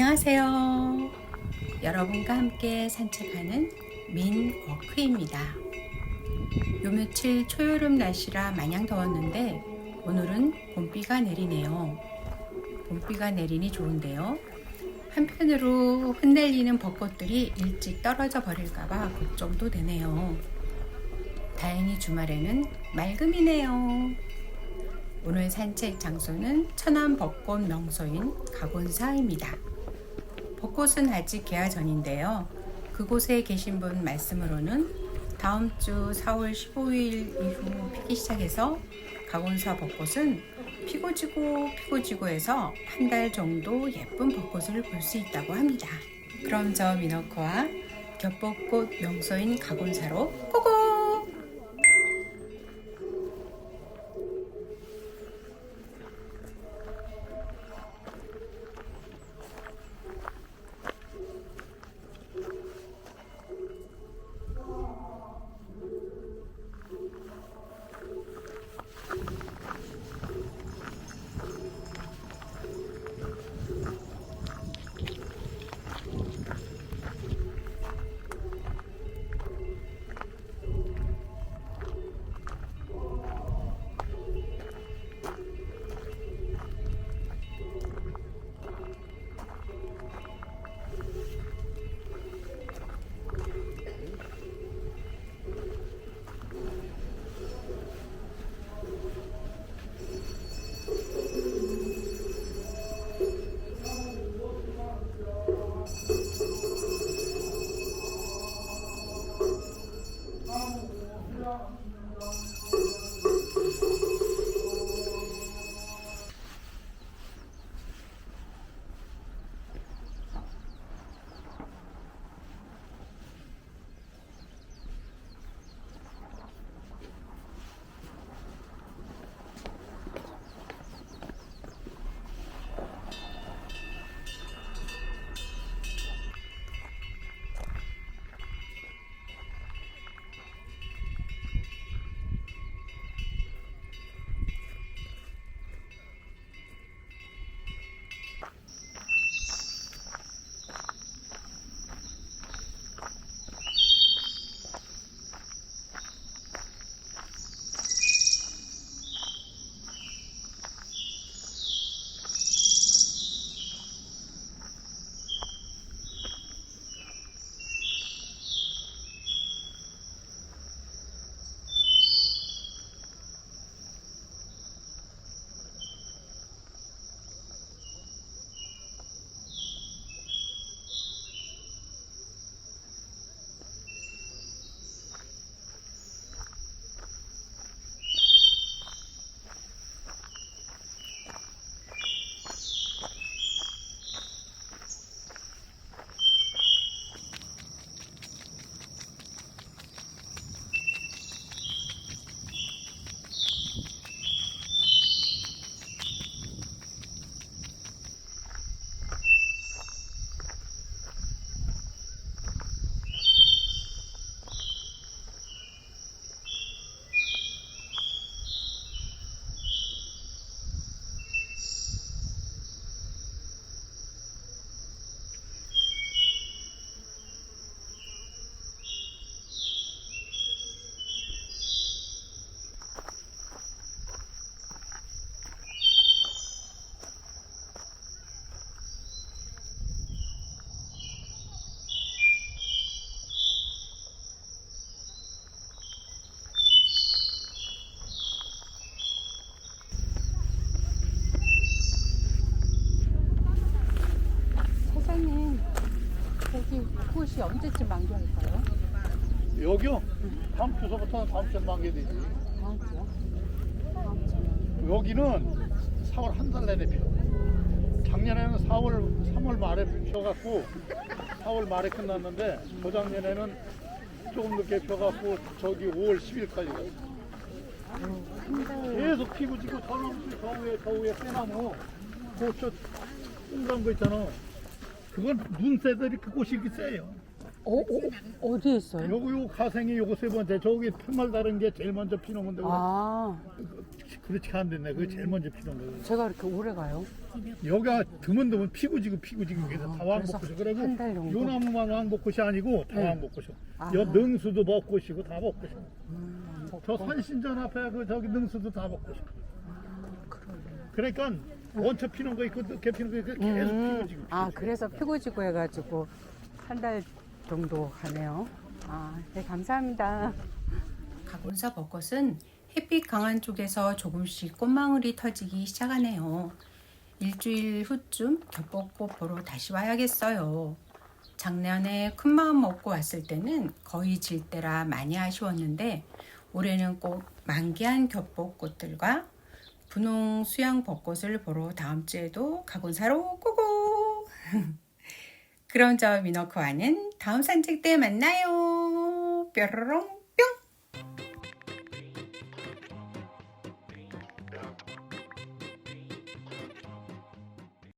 안녕하세요. 여러분과 함께 산책하는 민워크입니다. 요 며칠 초여름 날씨라 마냥 더웠는데 오늘은 봄비가 내리네요. 봄비가 내리니 좋은데요. 한편으로 흩날리는 벚꽃들이 일찍 떨어져 버릴까봐 걱정도 되네요. 다행히 주말에는 맑음이네요. 오늘 산책 장소는 천안 벚꽃 명소인 가곤사입니다. 벚꽃은 아직 개화 전인데요. 그곳에 계신 분 말씀으로는 다음 주 4월 15일 이후 피기 시작해서 가곤사 벚꽃은 피고 지고 피고 지고 해서 한 달 정도 예쁜 벚꽃을 볼 수 있다고 합니다. 그럼 저 미너코와 겹벚꽃 명소인 가곤사로 고고! 꽃이 언제쯤 만개할까요? 여기요? 다음 주서부터는 다음 주에 만개 되지. 다음 주요? 다음 주. 여기는 4월 한 달 내내 펴. 작년에는 4월, 3월 말에 펴갖고 4월 말에 끝났는데 저작년에는 조금 늦게 펴갖고 저기 5월 10일까지 갔어. 계속 피고 지고 저놈 저 위에 저 위에 쇠나무 그저 동그란 거 있잖아. 그건 눈 새들이 그 꽃이 이렇게 세요. 어, 어 어디에 있어요? 요거 요 가생이 요거 세 번째 저기 팻말 다른 게 제일 먼저 피는 건데 아 그렇지 않는데 그게 제일 먼저 피는 거예요. 제가 이렇게 오래 가요? 여기가 드문드문 피고 지고 피고 지고 그래서 아, 다 왕복꽃이 그리고 한달 정도? 요 나무만 왕복꽃이 아니고 다 네. 왕복꽃이. 아. 여 능수도 먹꽃이고 다 먹꽃이. 음, 저 산신전 앞에 그 저기 능수도 다 먹꽃이. 그러네. 그러니까 원체 피는 거 있고 늦게 피는 거 있고 계속 피고 음, 지고. 아 그래서 피고 지고 해가지고 한 달 정도 가네요. 아, 네 감사합니다. 가군사 벚꽃은 햇빛 강한 쪽에서 조금씩 꽃망울이 터지기 시작하네요. 일주일 후쯤 겹벚꽃 보러 다시 와야겠어요. 작년에 큰 마음 먹고 왔을 때는 거의 질 때라 많이 아쉬웠는데 올해는 꼭 만개한 겹벚꽃들과 분홍 수양 벚꽃을 보러 다음 주에도 가군사로 고고! 그럼 저 미너크와는 다음 산책 때 만나요. 뾰로롱.